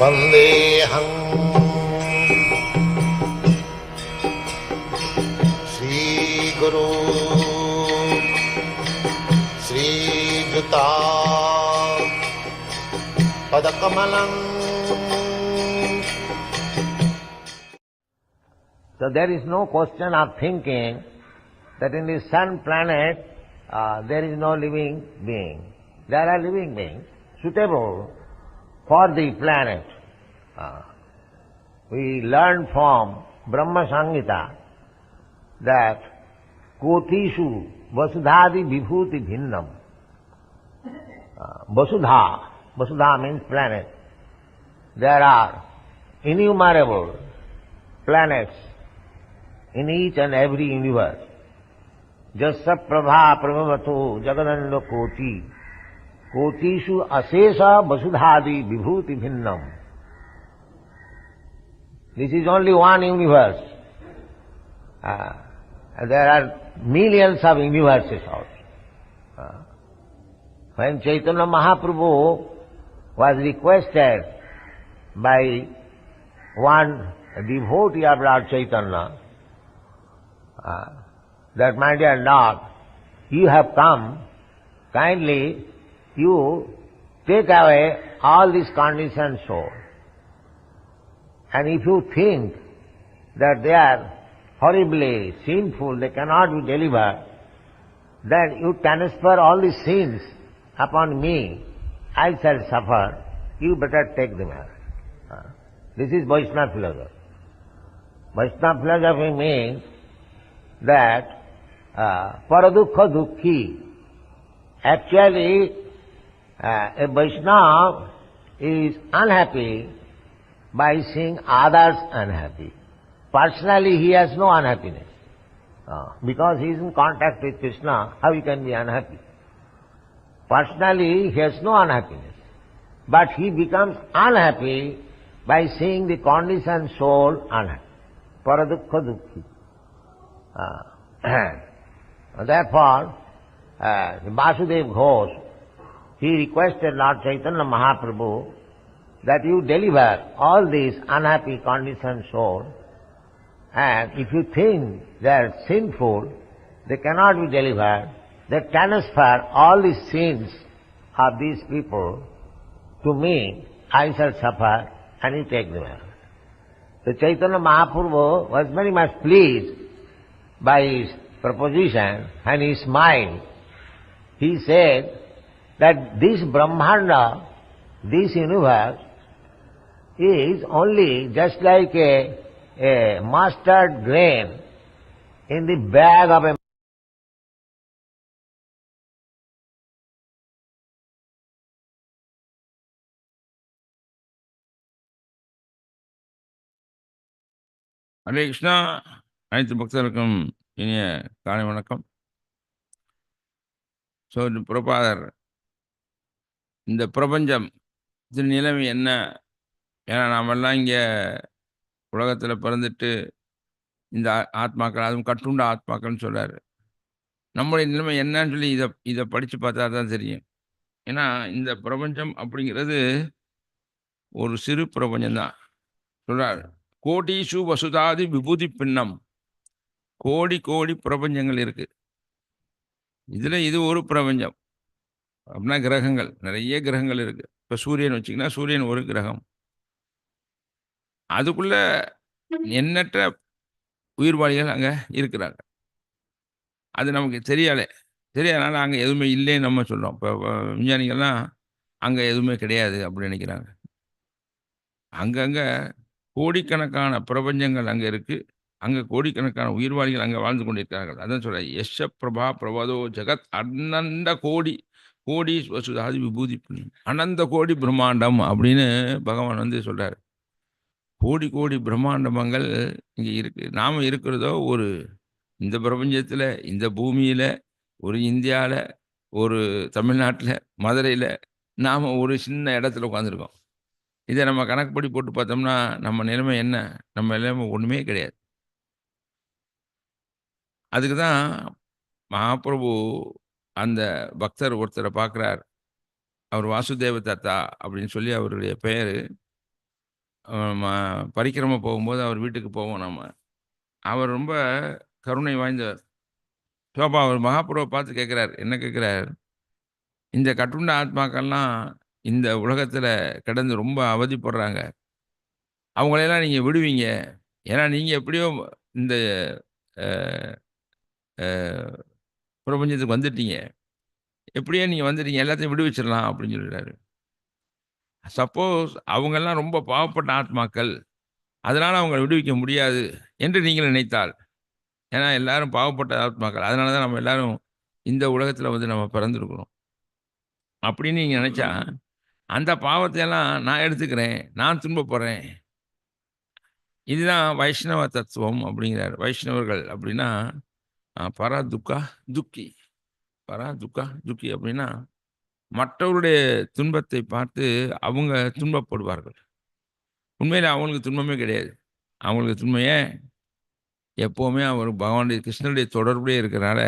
वन्देऽहम् श्रीगुरु श्रीयुता पदकमलम् So there is no question of thinking that in the sun planet uh, there is no living being. There are living beings suitable for the planet. Uh, we learn from Brahma Sangita that Kotishu Vasudhadi Vibhuti Bhinnam. Uh, Vasudha, Vasudha means planet. There are innumerable planets in each and every universe. Jasa prabha prabhavato jagadanda koti this is only one भिन्नम this is only one universe there are millions when Chaitanya Mahaprabhu was requested by one devotee of Lord Chaitanya uh, that, my Lord, you have come, kindly you take away all these conditioned soul. And if you think that they are horribly sinful, they cannot be delivered, then you transfer all these sins upon me, I shall suffer, you better take them away. Uh, This is Vaishnava philosophy. Vaishnava philosophy means that uh, paradukha dukhi. Actually, uh, a Vaishnava is unhappy by seeing others unhappy. Personally, he has no unhappiness. Uh, because he is in contact with Krishna, how he can be unhappy? Personally, he has no unhappiness. But he becomes unhappy by seeing the conditioned soul unhappy. Paradukha dukhi. Uh, therefore, uh, Vasudev Ghosh, he requested Lord Chaitanya Mahaprabhu that you deliver all these unhappy conditioned souls and if you think they are sinful, they cannot be delivered, they transfer all the sins of these people to me, I shall suffer and you take them away. So Chaitanya Mahaprabhu was very much pleased by his proposition and he smiled. He said that this Brahmanda, this universe, is only just like a, a mustard grain in the bag of a Hare Krishna அனைத்து பக்தர்களுக்கும் இனிய காலை வணக்கம் so புறப்பாதர் இந்த பிரபஞ்சம் இது நிலைமை என்ன? ஏன்னா நாமெல்லாம் இங்கே உலகத்தில் பிறந்துட்டு இந்த ஆத்மாக்கள் அதுவும் கட்டுண்ட ஆத்மாக்கள்னு சொல்றாரு. நம்முடைய நிலைமை என்னன்னு சொல்லி இதை இதை படித்து பார்த்தா தான் தெரியும். ஏன்னா இந்த பிரபஞ்சம் அப்படிங்கிறது ஒரு சிறு பிரபஞ்சம்தான். சொல்கிறார் கோடீசு வசுதாதி விபூதி பின்னம். கோடி கோடி பிரபஞ்சங்கள் இருக்குது இதில் இது ஒரு பிரபஞ்சம். அப்படின்னா கிரகங்கள். நிறைய கிரகங்கள் இருக்கு. இப்ப சூரியன் வச்சிங்கன்னா சூரியன் ஒரு கிரகம். அதுக்குள்ள எண்ணற்ற உயிர்வாளிகள் அங்க இருக்கிறாங்க. அது நமக்கு தெரியாலே தெரியாதனால அங்க எதுவுமே இல்லைன்னு நம்ம சொல்றோம். இப்போ விஞ்ஞானிகள்லாம் அங்க எதுவுமே கிடையாது அப்படின்னு நினைக்கிறாங்க. அங்கங்க கோடிக்கணக்கான பிரபஞ்சங்கள் அங்கே இருக்கு. அங்கே கோடிக்கணக்கான உயிர்வாளிகள் அங்கே வாழ்ந்து கொண்டிருக்கிறார்கள். அதான் சொல்கிறேன் யஷ பிரபா பிரபதோ ஜெகத் அனந்த கோடி கோடி வசுதாதி விபூதி புண்ணியம். அனந்த கோடி பிரம்மாண்டம் அப்படின்னு பகவான் வந்து சொல்கிறார் கோடி கோடி பிரம்மாண்டமங்கள் இங்கே இருக்கு. நாம் இருக்கிறதோ ஒரு இந்த பிரபஞ்சத்தில் இந்த பூமியில் ஒரு இந்தியாவில் ஒரு தமிழ்நாட்டில் மதுரையில் நாம் ஒரு சின்ன இடத்துல உட்காந்துருக்கோம் இதை நம்ம கணக்குப்படி போட்டு பார்த்தோம்னா நம்ம நிலைமை என்ன? நம்ம நிலைமை ஒன்றுமே கிடையாது. அதுக்கு தான் மகாபிரபு அந்த பக்தர் ஒருத்தரை பார்க்குறார். அவர் வாசுதேவ தத்தா அப்படின்னு சொல்லி அவருடைய பெயர். பரிக்கிரம போகும்போது அவர் வீட்டுக்கு போவோம் நம்ம அவர் ரொம்ப கருணை வாய்ந்தவர். சோபா அவர் மகாபுருவை பார்த்து கேட்குறார். என்ன கேட்குறார்? இந்த கட்டுண்ட ஆத்மாக்கள்லாம் இந்த உலகத்தில் கிடந்து ரொம்ப அவதிப்படுறாங்க. அவங்களையெல்லாம் நீங்கள் விடுவீங்க. ஏன்னா நீங்கள் எப்படியோ இந்த பிரபஞ்சத்துக்கு வந்துட்டீங்க. எப்படியோ நீங்கள் வந்துட்டீங்க எல்லாத்தையும் விடுவிச்சிடலாம் அப்படின்னு சொல்லிடுறாரு சப்போஸ் அவங்கெல்லாம் ரொம்ப பாவப்பட்ட ஆத்மாக்கள் அதனால் அவங்களை விடுவிக்க முடியாது என்று நீங்கள் நினைத்தால். ஏன்னா எல்லாரும் பாவப்பட்ட ஆத்மாக்கள். அதனால தான் நம்ம எல்லாரும் இந்த உலகத்தில் வந்து நம்ம பிறந்திருக்கிறோம். அப்படின்னு நீங்கள் நினச்சா அந்த பாவத்தையெல்லாம் நான் எடுத்துக்கிறேன் நான் துன்பப்படுறேன் இதுதான் வைஷ்ணவ தத்துவம் அப்படிங்கிறார். வைஷ்ணவர்கள் அப்படின்னா பரா துக்கா துக்கி. பரா துக்கா துக்கி அப்படின்னா மற்றவருடைய துன்பத்தை பார்த்து அவங்க துன்பப்படுவார்கள். உண்மையில் அவங்களுக்கு துன்பமே கிடையாது. அவங்களுக்கு துன்பமே எப்போவுமே அவர் பகவானுடைய கிருஷ்ணனுடைய தொடர்புடைய இருக்கிறனால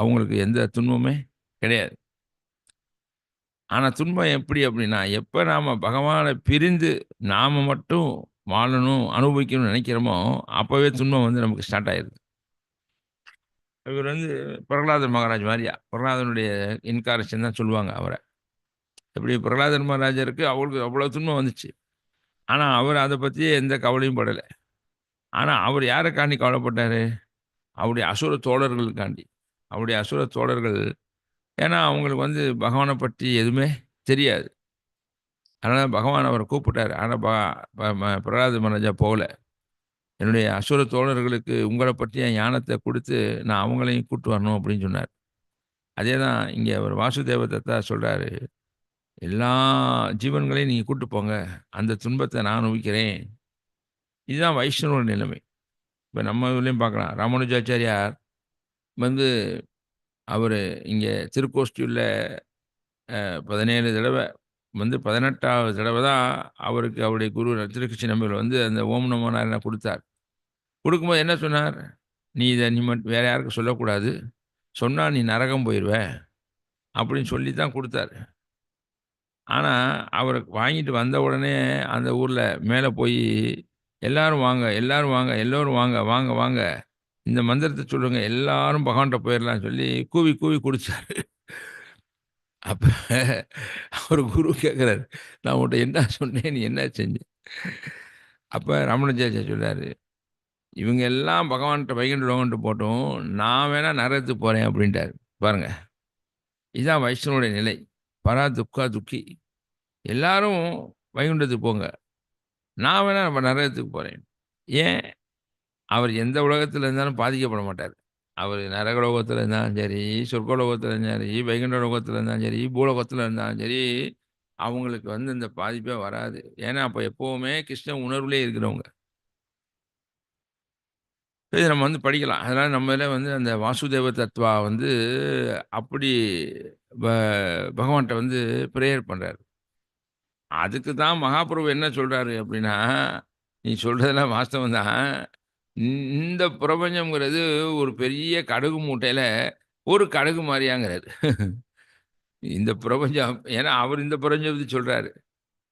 அவங்களுக்கு எந்த துன்பமே கிடையாது. ஆனால் துன்பம் எப்படி அப்படின்னா எப்போ நாம் பகவானை பிரிந்து நாம் மட்டும் வாழணும் அனுபவிக்கணும்னு நினைக்கிறோமோ அப்போவே துன்பம் வந்து நமக்கு ஸ்டார்ட் ஆயிடுது இவர் வந்து பிரகலாதர் மகாராஜ் மாதிரியா பிரகலாதனுடைய இன்காரேஷன் தான் சொல்லுவாங்க அவரை. இப்படி பிரகலாதர் மகாராஜருக்கு அவருக்கு அவ்வளோ துன்பம் வந்துச்சு. ஆனால் அவர் அதை பற்றி எந்த கவலையும் படலை. ஆனால் அவர் யாருக்காண்டி கவலைப்பட்டார்? அவருடைய அசுர தோழர்களுக்காண்டி. அவருடைய அசுர தோழர்கள் ஏன்னா அவங்களுக்கு வந்து பகவானை பற்றி எதுவுமே தெரியாது. அதனால் பகவான் அவரை கூப்பிட்டார். ஆனால் ப ப- ம- பிரகலாத மகாராஜா போகலை. என்னுடைய அசுர தோழர்களுக்கு உங்களை பற்றிய ஞானத்தை கொடுத்து நான் அவங்களையும் கூட்டு வரணும் அப்படின்னு சொன்னார். அதே தான் இங்கே அவர் வாசுதேவ தத்தா சொல்கிறாரு எல்லா ஜீவன்களையும் நீங்கள் கூட்டு போங்க. அந்த துன்பத்தை நான் அனுபவிக்கிறேன் இதுதான் வைஷ்ணவ நிலைமை. இப்போ நம்ம இதுலேயும் பார்க்கலாம். ராமானுஜாச்சாரியார் வந்து அவர் இங்கே திருக்கோஷ்டியில் பதினேழு தடவை வந்து பதினெட்டாவது தடவை தான் அவருக்கு அவருடைய குரு ரத்திரகிருஷ்ண நம்பிகள் வந்து அந்த ஓம் நமோ நாராயணா கொடுத்தார். கொடுக்கும்போது என்ன சொன்னார்? நீ இதை நீ மட்டும் வேறு யாருக்கும் சொல்லக்கூடாது. சொன்னால் நீ நரகம் போயிடுவ அப்படின்னு சொல்லி தான் கொடுத்தாரு. ஆனால் அவருக்கு வாங்கிட்டு வந்த உடனே அந்த ஊரில் மேலே போய் எல்லாரும் வாங்க எல்லாரும் வாங்க எல்லோரும் வாங்க வாங்க வாங்க. இந்த மந்திரத்தை சொல்லுங்கள் எல்லாரும் பகவான்கிட்ட போயிடலாம்னு சொல்லி கூவி கூவி கொடுத்தாரு அப்போ அவர் குரு கேட்குறாரு நான் உன்ட்ட என்ன சொன்னேன் நீ என்ன செஞ்ச? அப்போ ரமணஜாச்சா சொல்கிறார் இவங்க எல்லாம் பகவான்கிட்ட வைகுண்ட லோகன்ட்டு போட்டும் நான் வேணால் நரகத்துக்கு போகிறேன் அப்படின்ட்டாரு. பாருங்க இதுதான் வைஷ்ணவனுடைய நிலை. பரா துக்கா துக்கி. எல்லாரும் வைகுண்டத்துக்கு போங்க. நான் வேணால் நம்ம நரகத்துக்கு போகிறேன் ஏன்? அவர் எந்த உலகத்தில் இருந்தாலும் பாதிக்கப்பட மாட்டார். அவர் நரகலோகத்தில் இருந்தாலும் சரி சொர்க்கலோகத்தில் இருந்தாலும் சரி வைகுண்ட லோகத்தில் இருந்தாலும் சரி பூலோகத்தில் இருந்தாலும் சரி அவங்களுக்கு வந்து இந்த பாதிப்பே வராது. ஏன்னா அப்போ எப்போவுமே கிருஷ்ண உணர்வுலே இருக்கிறவங்க. இது நம்ம வந்து படிக்கலாம். அதனால் நம்மளே வந்து அந்த வாசுதேவ தத்வா வந்து அப்படி ப- பகவான்கிட்ட வந்து ப்ரேயர் பண்ணுறாரு அதுக்கு தான் மகாபிரபு என்ன சொல்கிறாரு அப்படின்னா நீ சொல்கிறதெல்லாம் வாஸ்தவம் தான் இந்த பிரபஞ்சம்ங்கிறது ஒரு பெரிய கடுகு மூட்டையில் ஒரு கடுகு மாதிரியாங்கிறாரு இந்த பிரபஞ்சம் ஏன்னா அவர் இந்த பிரபஞ்சத்தை சொல்கிறாரு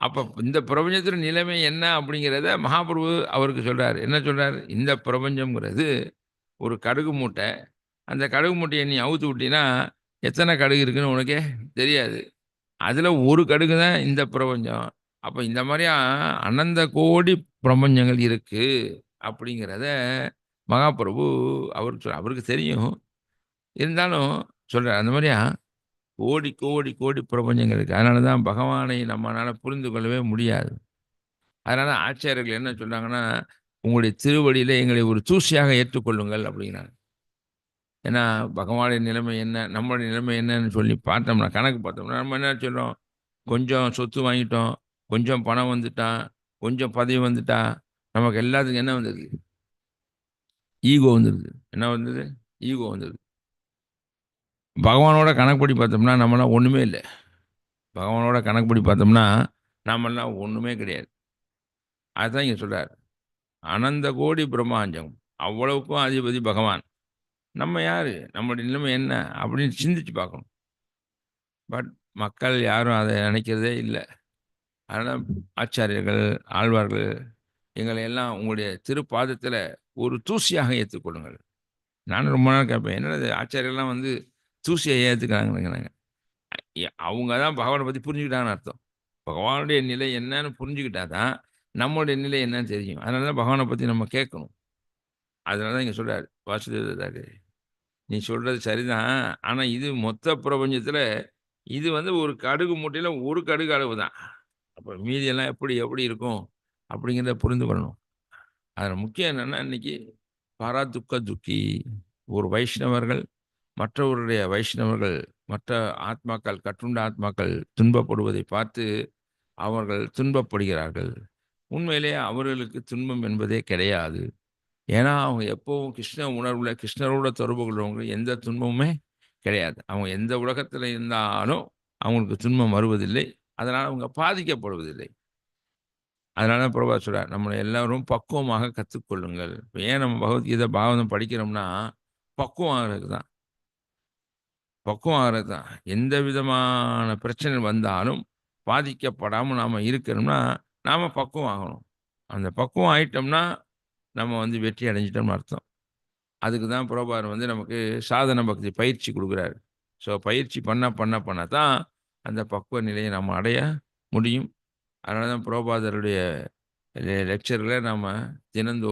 அப்போ இந்த பிரபஞ்சத்தின் நிலைமை என்ன அப்படிங்கிறத மகாபிரபு அவருக்கு சொல்கிறார் என்ன சொல்கிறார் இந்த பிரபஞ்சம்ங்கிறது ஒரு கடுகு மூட்டை. அந்த கடுகு மூட்டையை நீ அவுத்து விட்டீங்கன்னா எத்தனை கடுகு இருக்குன்னு உனக்கே தெரியாது. அதில் ஒரு கடுகு தான் இந்த பிரபஞ்சம். அப்போ இந்த மாதிரியா அனந்த கோடி பிரபஞ்சங்கள் இருக்குது அப்படிங்கிறத மகாபிரபு அவர் சொல் அவருக்கு தெரியும். இருந்தாலும் சொல்கிறார் அந்த மாதிரியா? கோடி கோடி கோடி பிரபஞ்சங்கள் இருக்குது அதனால தான் பகவானை நம்மளால் புரிந்து கொள்ளவே முடியாது. அதனால் ஆச்சாரியர்கள் என்ன சொல்கிறாங்கன்னா உங்களுடைய திருவடியில் எங்களை ஒரு தூசியாக ஏற்றுக்கொள்ளுங்கள் அப்படிங்கிறாங்க. ஏன்னா பகவானுடைய நிலைமை என்ன நம்மளுடைய நிலைமை என்னன்னு சொல்லி பார்த்தோம்னா கணக்கு பார்த்தோம்னா நம்ம என்ன சொல்கிறோம் கொஞ்சம் சொத்து வாங்கிட்டோம் கொஞ்சம் பணம் வந்துட்டான் கொஞ்சம் பதவி வந்துட்டா நமக்கு எல்லாத்துக்கும் என்ன வந்தது ஈகோ வந்துடுது என்ன வந்தது? ஈகோ வந்துடுது பகவானோட கணக்குப்படி பார்த்தோம்னா நம்மளாம் ஒன்றுமே இல்லை. பகவானோட கணக்குப்படி பார்த்தோம்னா நம்மளாம் ஒன்றுமே கிடையாது. அதுதான் இங்கே சொல்கிறார் அனந்த கோடி பிரம்மாஞ்சம் அவ்வளவுக்கும் அதிபதி பகவான். நம்ம யார்? நம்மளுடைய நிலைமை என்ன? அப்படின்னு சிந்திச்சு பார்க்கணும். பட் மக்கள் யாரும் அதை நினைக்கிறதே இல்லை. அதனால் ஆச்சாரியர்கள் ஆழ்வார்கள் எங்களை எல்லாம் உங்களுடைய திருப்பாதத்தில் ஒரு தூசியாக ஏற்றுக்கொள்ளுங்கள் நானும் ரொம்ப நாள் கேட்பேன் என்னது ஆச்சாரியெல்லாம் வந்து தூசியை ஏற்றுக்கிறாங்கிறாங்க அவங்க தான் பகவானை பற்றி புரிஞ்சுக்கிட்டாங்கன்னு அர்த்தம். பகவானுடைய நிலை என்னன்னு புரிஞ்சுக்கிட்டா தான் நம்மளுடைய நிலை என்னன்னு தெரியும். அதனால தான் பகவானை பற்றி நம்ம கேட்கணும். அதனால தான் இங்கே சொல்கிறார் வாசுதேவதாரு நீ சொல்கிறது சரிதான். ஆனால் இது மொத்த பிரபஞ்சத்தில் இது வந்து ஒரு கடுகு மூட்டையில் ஒரு கடுகு அளவு தான். அப்போ மீதியெல்லாம் எப்படி எப்படி இருக்கும்? அப்படிங்கிறத புரிந்து கொள்ளணும். அதில் முக்கியம் என்னென்னா இன்னைக்கு பராதுக்க துக்கி ஒரு வைஷ்ணவர்கள் மற்றவருடைய வைஷ்ணவர்கள் மற்ற ஆத்மாக்கள் கட்டுண்ட ஆத்மாக்கள் துன்பப்படுவதை பார்த்து அவர்கள் துன்பப்படுகிறார்கள். உண்மையிலேயே அவர்களுக்கு துன்பம் என்பதே கிடையாது. ஏன்னா அவங்க எப்போவும் கிருஷ்ண உணர்வுல கிருஷ்ணரோட தொடர்பு கொள்றவங்க எந்த துன்பமுமே கிடையாது. அவங்க எந்த உலகத்தில் இருந்தாலும் அவங்களுக்கு துன்பம் வருவதில்லை. அதனால் அவங்க பாதிக்கப்படுவதில்லை. அதனால தான் பிரபா சொல்கிறார் நம்மளை எல்லாரும் பக்குவமாக கற்றுக்கொள்ளுங்கள். ஏன் நம்ம பகவத்கீதை பாவனம் படிக்கிறோம்னா பக்குவம் ஆகிறது தான். பக்குவம் ஆகிறது தான். எந்த விதமான பிரச்சனை வந்தாலும் பாதிக்கப்படாமல் நாம் இருக்கணும்னா நாம் பக்குவம் ஆகணும். அந்த பக்குவம் ஆயிட்டோம்னா நம்ம வந்து வெற்றி அடைஞ்சிட்டோம்னு அர்த்தம். அதுக்கு தான் புரோபார் வந்து நமக்கு சாதன பக்தி பயிற்சி கொடுக்குறாரு. ஸோ பயிற்சி பண்ண பண்ண பண்ண தான் அந்த பக்குவ நிலையை நம்ம அடைய முடியும். அதனால தான் புரோபாதருடைய லெக்சரில் நம்ம தினந்தோ